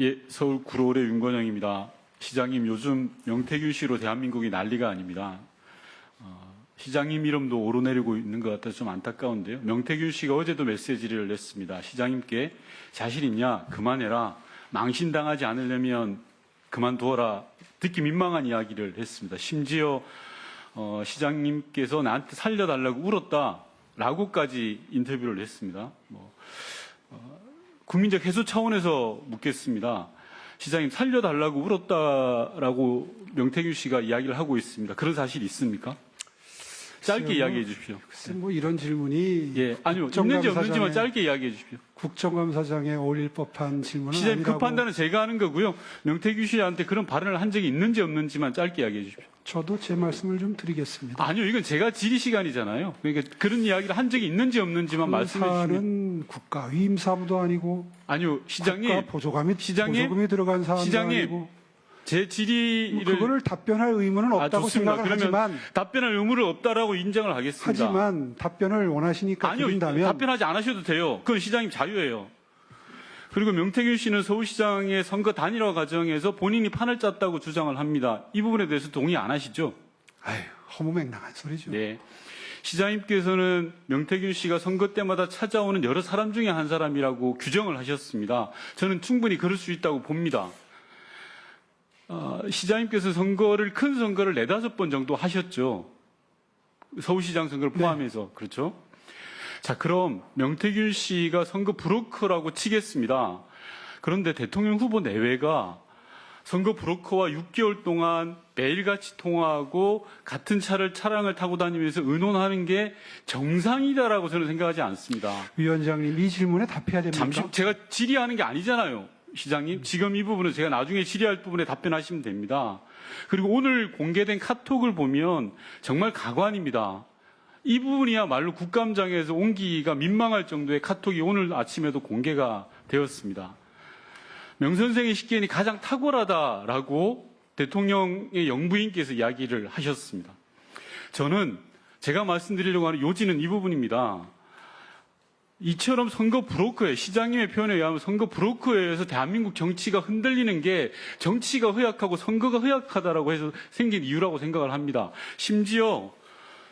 예, 서울 구로울의 윤건영입니다. 시장님, 요즘 명태균 씨로 대한민국이 난리가 아닙니다. 어, 시장님 이름도 오르내리고 있는 것 같아서 좀 안타까운데요. 명태균 씨가 어제도 메시지를 냈습니다. 시장님께 자신 있냐? 그만해라. 망신당하지 않으려면 그만두어라. 듣기 민망한 이야기를 했습니다. 심지어 어, 시장님께서 나한테 살려달라고 울었다라고까지 인터뷰를 했습니다. 뭐, 국민적 해소 차원에서 묻겠습니다. 시장님 살려달라고 울었다라고 명태균 씨가 이야기를 하고 있습니다. 그런 사실 있습니까? 짧게 글쎄요, 이야기해 주십시오. 글쎄 뭐 이런 질문이 예, 아니요. 있는지 없는지만 짧게 이야기해 주십시오. 국정감사장에 어울릴 법한 질문은 시장님 그 아니라고 판단은 제가 하는 거고요. 명태균 씨한테 그런 발언을 한 적이 있는지 없는지만 짧게 이야기해 주십시오. 저도 제 말씀을 좀 드리겠습니다. 아니요. 이건 제가 질의 시간이잖아요. 그러니까 그런 이야기를 한 적이 있는지 없는지만 말씀해 주시면. 사안은 국가 위임 사무도 아니고 아니요. 시장님, 보조금이 시장님, 보조금이 들어간 사안도 시장님, 아니고 제뭐 질의를 그거를 답변할 의무는 아, 없다고 좋습니다. 생각을 그러면 하지만 답변할 의무를 없다라고 인정을 하겠습니다. 하지만 답변을 원하시니까 아니요, 드린다면 답변하지 않으셔도 돼요. 그건 시장님 자유예요. 그리고 명태균 씨는 서울시장의 선거 단일화 과정에서 본인이 판을 짰다고 주장을 합니다. 이 부분에 대해서 동의 안 하시죠? 아유 허무맹랑한 소리죠. 네. 시장님께서는 명태균 씨가 선거 때마다 찾아오는 여러 사람 중에 한 사람이라고 규정을 하셨습니다. 저는 충분히 그럴 수 있다고 봅니다. 어, 시장님께서 선거를 큰 선거를 네다섯 번 정도 하셨죠. 서울시장 선거를 포함해서 그렇죠. 자 그럼 명태균 씨가 선거 브로커라고 치겠습니다. 그런데 대통령 후보 내외가 선거 브로커와 6개월 동안 매일같이 통화하고 같은 차를 차량을 타고 다니면서 의논하는 게 정상이다라고 저는 생각하지 않습니다. 위원장님 이 질문에 답해야 됩니까? 잠시 제가 질의하는 게 아니잖아요. 시장님. 지금 이 부분은 제가 나중에 질의할 부분에 답변하시면 됩니다. 그리고 오늘 공개된 카톡을 보면 정말 가관입니다. 이 부분이야말로 국감장에서 옮기기가 민망할 정도의 카톡이 오늘 아침에도 공개가 되었습니다. 명 선생의 식견이 가장 탁월하다라고 대통령의 영부인께서 이야기를 하셨습니다. 저는 제가 말씀드리려고 하는 요지는 이 부분입니다. 이처럼 선거 브로커에 시장님의 표현에 의하면 선거 브로커에 의해서 대한민국 정치가 흔들리는 게 정치가 허약하고 선거가 허약하다라고 해서 생긴 이유라고 생각을 합니다. 심지어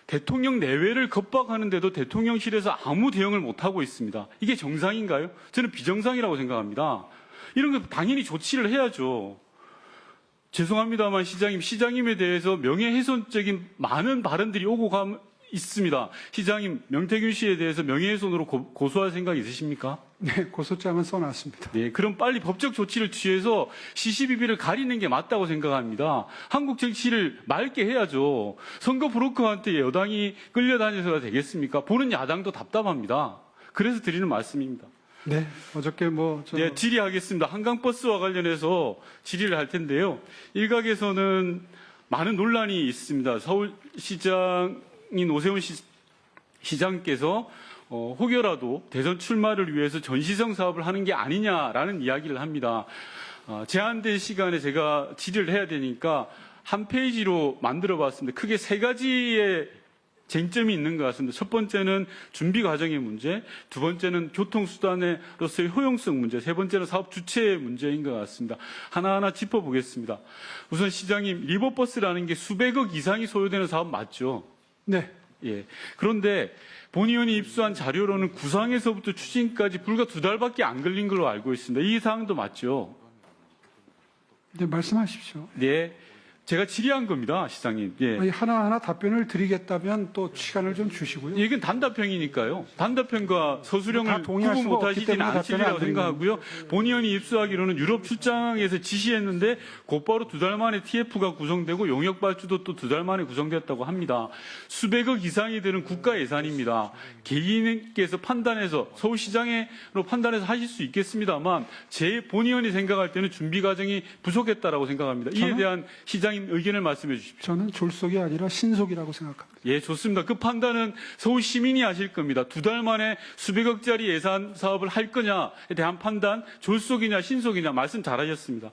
대통령 내외를 겁박하는데도 대통령실에서 아무 대응을 못하고 있습니다. 이게 정상인가요? 저는 비정상이라고 생각합니다. 이런 거 당연히 조치를 해야죠. 죄송합니다만 시장님, 시장님에 대해서 명예훼손적인 많은 발언들이 오고 가 있습니다. 시장님, 명태균 씨에 대해서 명예훼손으로 고, 고소할 생각 있으십니까? 네, 고소장은 써놨습니다. 네, 그럼 빨리 법적 조치를 취해서 시시비비를 가리는 게 맞다고 생각합니다. 한국 정치를 맑게 해야죠. 선거 브로커한테 여당이 끌려다녀서가 되겠습니까? 보는 야당도 답답합니다. 그래서 드리는 말씀입니다. 네, 어저께 뭐 저, 네, 질의하겠습니다. 한강 버스와 관련해서 질의를 할 텐데요. 일각에서는 많은 논란이 있습니다. 서울시장인 오세훈 시, 시장께서 어, 혹여라도 대선 출마를 위해서 전시성 사업을 하는 게 아니냐라는 이야기를 합니다. 어, 제한된 시간에 제가 질의를 해야 되니까 한 페이지로 만들어 봤습니다. 크게 세 가지의 쟁점이 있는 것 같습니다. 첫 번째는 준비 과정의 문제, 두 번째는 교통수단으로서의 효용성 문제, 세 번째는 사업 주체의 문제인 것 같습니다. 하나하나 짚어보겠습니다. 우선 시장님, 리버버스라는 게 수백억 이상이 소요되는 사업 맞죠? 네, 예. 그런데 본 의원이 입수한 자료로는 구상에서부터 추진까지 불과 두 달밖에 안 걸린 걸로 알고 있습니다. 이 사항도 맞죠? 네 말씀하십시오. 네. 제가 질의한 겁니다, 시장님. 예. 아니, 하나하나 답변을 드리겠다면 또 시간을 좀 주시고요. 이건 단답형이니까요. 단답형과 다 서술형을 동의할 구분 수가 없기 못하시지는 때문에 않으리라고 답변을 안 생각하고요. 본 의원이 입수하기로는 유럽 출장에서 지시했는데 곧바로 두 달 만에 TF가 구성되고 용역 발주도 또 두 달 만에 구성되었다고 합니다. 수백억 이상이 되는 국가 예산입니다. 개인께서 판단해서 서울시장으로 판단해서 하실 수 있겠습니다만 제 본 의원이 생각할 때는 준비 과정이 부족했다라고 생각합니다. 이에 대한 시장 님 의견을 말씀해 주십시오. 저는 졸속이 아니라 신속이라고 생각합니다. 예, 좋습니다. 그 판단은 서울 시민이 하실 겁니다. 두 달 만에 수백억짜리 예산 사업을 할 거냐에 대한 판단, 졸속이냐 신속이냐 말씀 잘하셨습니다.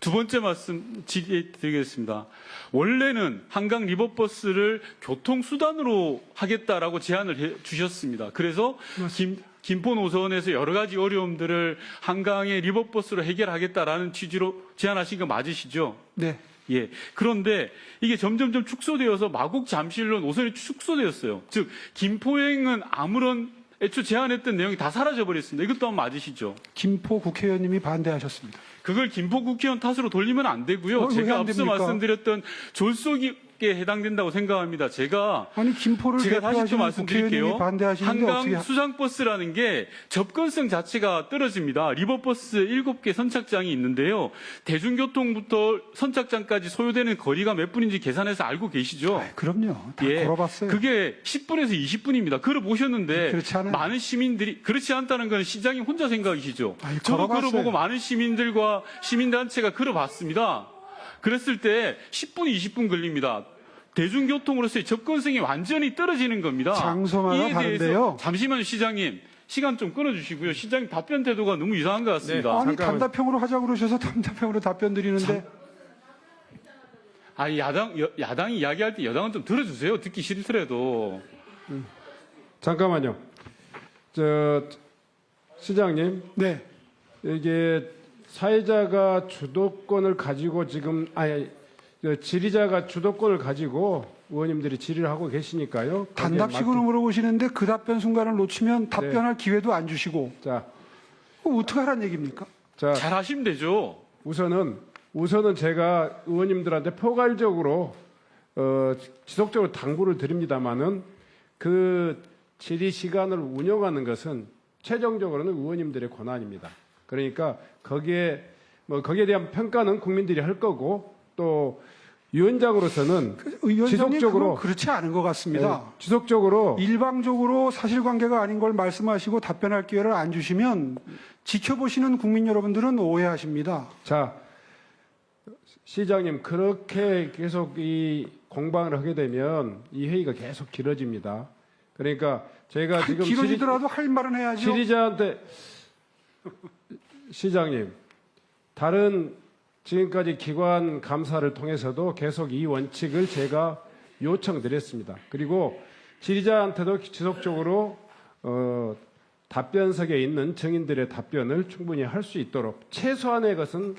두 번째 말씀 드리겠습니다. 원래는 한강 리버버스를 교통수단으로 하겠다라고 제안을 해 주셨습니다. 그래서 김, 김포 노선에서 여러 가지 어려움들을 한강의 리버버스로 해결하겠다라는 취지로 제안하신 거 맞으시죠? 네. 예. 그런데 이게 점점점 축소되어서 마곡 잠실로 노선이 축소되었어요. 즉 김포행은 아무런 애초 제안했던 내용이 다 사라져 버렸습니다. 이것도 한번 맞으시죠? 김포 국회의원님이 반대하셨습니다. 그걸 김포 국회의원 탓으로 돌리면 안 되고요. 어, 제가 앞서 됩니까? 말씀드렸던 졸속 에 해당된다고 생각합니다. 제가 아니 김포를 제가 다시 또 말씀드릴게요. 반대하시는데 어떻게 한강 수상버스라는 게 접근성 자체가 떨어집니다. 리버버스 7개 선착장이 있는데요. 대중교통부터 선착장까지 소요되는 거리가 몇 분인지 계산해서 알고 계시죠? 아, 그럼요. 다 예. 걸어봤어요. 그게 10분에서 20분입니다. 걸어 보셨는데 그렇지 않아요. 많은 시민들이 그렇지 않다는 건 시장님 혼자 생각이시죠. 아니, 저도. 걸어보고 많은 시민들과 시민단체가 걸어봤습니다. 그랬을 때 10분, 20분 걸립니다. 대중교통으로서의 접근성이 완전히 떨어지는 겁니다. 장소마다 이에 대해서 다른데요. 잠시만요, 시장님. 시간 좀 끊어주시고요. 시장님 답변 태도가 너무 이상한 것 같습니다. 아니 잠깐만요. 단답형으로 하자고 그러셔서 단답형으로 답변 드리는데 아, 야당, 여- 야당이 이야기할 때 여당은 좀 들어주세요. 듣기 싫더라도. 잠깐만요. 저 시장님 네. 이게 사회자가 주도권을 가지고 지금 아니 저 질의자가 주도권을 가지고 의원님들이 질의를 하고 계시니까요. 단답식으로 맞게- 물어보시는데 그 답변 순간을 놓치면 답변할 기회도 안 주시고 자, 그럼 어떻게 하란 얘기입니까? 자 잘 하시면 되죠. 우선은 우선은 제가 의원님들한테 포괄적으로 어, 지속적으로 당부를 드립니다만은 그 질의 시간을 운영하는 것은 최종적으로는 의원님들의 권한입니다. 그러니까 거기에 뭐 거기에 대한 평가는 국민들이 할 거고 또 위원장으로서는 지속적으로 그렇지 않은 것 같습니다. 예, 지속적으로 일방적으로 사실관계가 아닌 걸 말씀하시고 답변할 기회를 안 주시면 지켜보시는 국민 여러분들은 오해하십니다. 자, 시장님, 그렇게 계속 이 공방을 하게 되면 이 회의가 계속 길어집니다. 그러니까 제가 한 지금 길어지더라도 할 말은 해야죠. 질의, 자한테 시장님, 다른 지금까지 기관 감사를 통해서도 계속 이 원칙을 제가 요청드렸습니다. 그리고 질의자한테도 지속적으로 어, 답변석에 있는 증인들의 답변을 충분히 할 수 있도록 최소한의 것은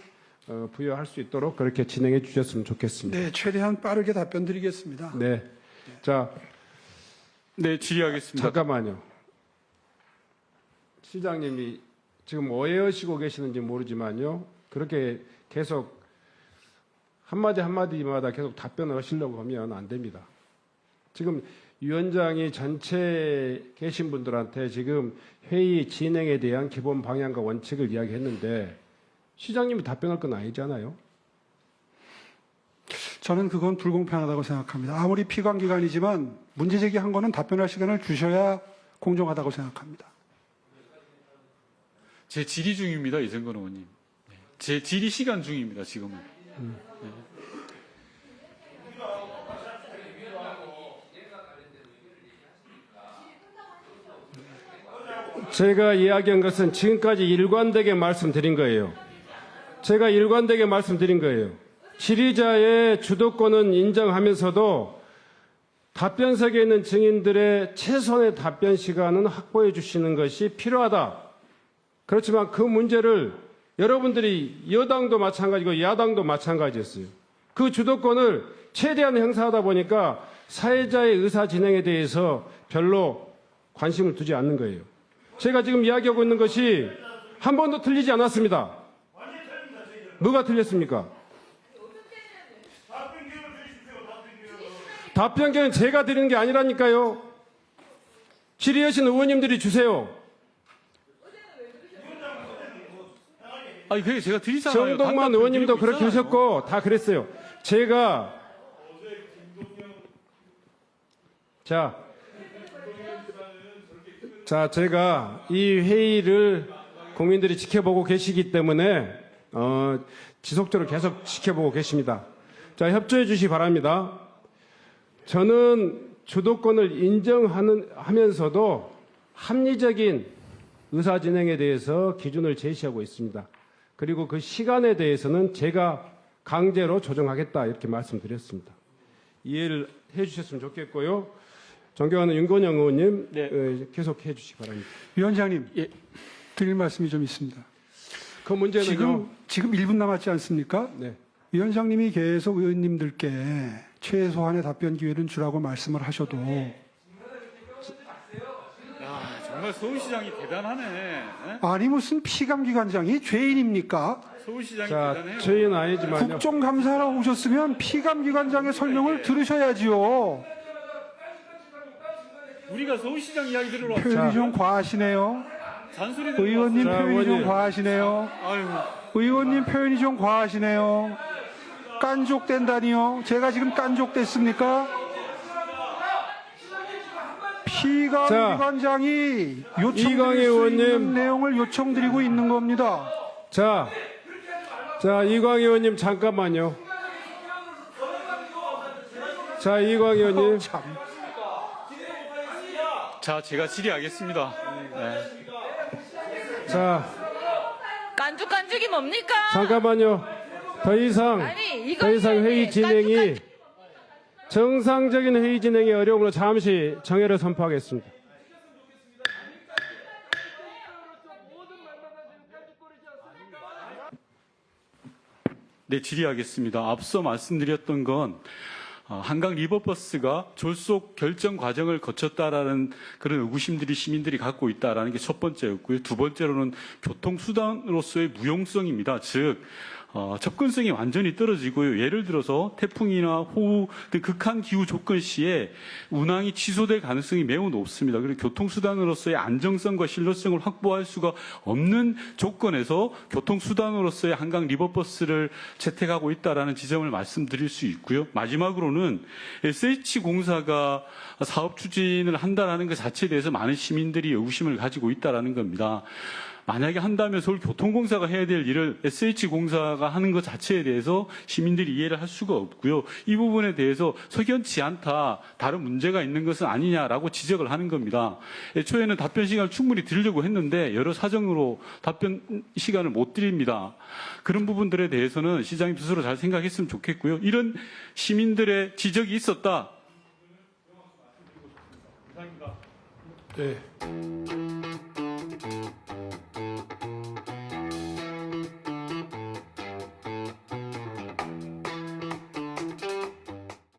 어, 부여할 수 있도록 그렇게 진행해 주셨으면 좋겠습니다. 네, 최대한 빠르게 답변 드리겠습니다. 네. 자, 네, 질의하겠습니다. 잠깐만요. 시장님이 지금 오해하시고 계시는지 모르지만요. 그렇게 계속 한마디 한마디마다 계속 답변을 하시려고 하면 안 됩니다. 지금 위원장이 전체 계신 분들한테 지금 회의 진행에 대한 기본 방향과 원칙을 이야기했는데 시장님이 답변할 건 아니잖아요. 저는 그건 불공평하다고 생각합니다. 아무리 피감기관이지만 문제 제기한 거는 답변할 시간을 주셔야 공정하다고 생각합니다. 제 질의 중입니다, 이정건 의원님. 네. 제 질의 시간 중입니다, 지금은. 제가 이야기한 것은 지금까지 일관되게 말씀드린 거예요. 제가 일관되게 말씀드린 거예요. 질의자의 주도권은 인정하면서도 답변석에 있는 증인들의 최선의 답변 시간은 확보해 주시는 것이 필요하다. 그렇지만 그 문제를 여러분들이 여당도 마찬가지고 야당도 마찬가지였어요. 그 주도권을 최대한 행사하다 보니까 사회자의 의사 진행에 대해서 별로 관심을 두지 않는 거예요. 제가 지금 이야기하고 있는 것이 한 번도 틀리지 않았습니다. 뭐가 틀렸습니까? 답변 기회는 제가 드리는 게 아니라니까요. 질의하신 의원님들이 주세요. 아니, 그게 제가 드리잖아요. 정동만 의원님도 그렇게 있잖아요. 하셨고 다 그랬어요. 제가 자, 자 제가 이 회의를 국민들이 지켜보고 계시기 때문에 어, 지속적으로 계속 지켜보고 계십니다. 자 협조해 주시 기 바랍니다. 저는 주도권을 인정하는 하면서도 합리적인 의사 진행에 대해서 기준을 제시하고 있습니다. 그리고 그 시간에 대해서는 제가 강제로 조정하겠다 이렇게 말씀드렸습니다. 이해를 해 주셨으면 좋겠고요. 존경하는 윤건영 의원님 네. 어, 계속해 주시기 바랍니다. 위원장님, 예. 드릴 말씀이 좀 있습니다. 그 문제는요. 지금 지금 1분 남았지 않습니까? 네. 위원장님이 계속 의원님들께 최소한의 답변 기회를 주라고 말씀을 하셔도 야, 정말 서울시장이 대단하네. 예? 아니 무슨 피감기관장이 죄인입니까? 서울시장이 자, 대단해요. 저희는 아니지만요. 국정감사하러 오셨으면 피감기관장의 설명을 들으셔야지요. 우리가 서울시장 이야기 들으러 왔 표현이 좀 과하시네요. 잔소리 들으러 의원님 자, 표현이 좀 의원님. 과하시네요. 아유, 의원님 표현이 좀 과하시네요. 깐족된다니요? 제가 지금 깐족됐습니까? 피감기관장이 요청드릴 이광희 수 의원님. 내용을 요청드리고 있는 겁니다. 자, 자 이광희 의원님 잠깐만요. 자 이광희 의원님. 참. 자, 제가 질의하겠습니다. 네. 자 깐죽깐죽이 뭡니까? 잠깐만요. 더 이상 아니, 더 이상 회의 의원님, 진행이 깐죽깐죽. 정상적인 회의 진행의 어려움으로 잠시 정회를 선포하겠습니다. 네, 질의하겠습니다. 앞서 말씀드렸던 건 어, 한강 리버버스가 졸속 결정 과정을 거쳤다라는 그런 의구심들이 시민들이 갖고 있다라는 게 첫 번째였고요. 두 번째로는 교통수단으로서의 무용성입니다. 즉, 어, 접근성이 완전히 떨어지고요. 예를 들어서 태풍이나 호우 등 극한 기후 조건 시에 운항이 취소될 가능성이 매우 높습니다. 그리고 교통수단으로서의 안정성과 신뢰성을 확보할 수가 없는 조건에서 교통수단으로서의 한강 리버버스를 채택하고 있다라는 지점을 말씀드릴 수 있고요. 마지막으로는 SH공사가 사업 추진을 한다라는 것 자체에 대해서 많은 시민들이 의구심을 가지고 있다라는 겁니다. 만약에 한다면 서울교통공사가 해야 될 일을 SH공사가 하는 것 자체에 대해서 시민들이 이해를 할 수가 없고요. 이 부분에 대해서 석연치 않다, 다른 문제가 있는 것은 아니냐라고 지적을 하는 겁니다. 애초에는 답변 시간을 충분히 드리려고 했는데 여러 사정으로 답변 시간을 못 드립니다. 그런 부분들에 대해서는 시장님 스스로 잘 생각했으면 좋겠고요. 이런 시민들의 지적이 있었다. 네.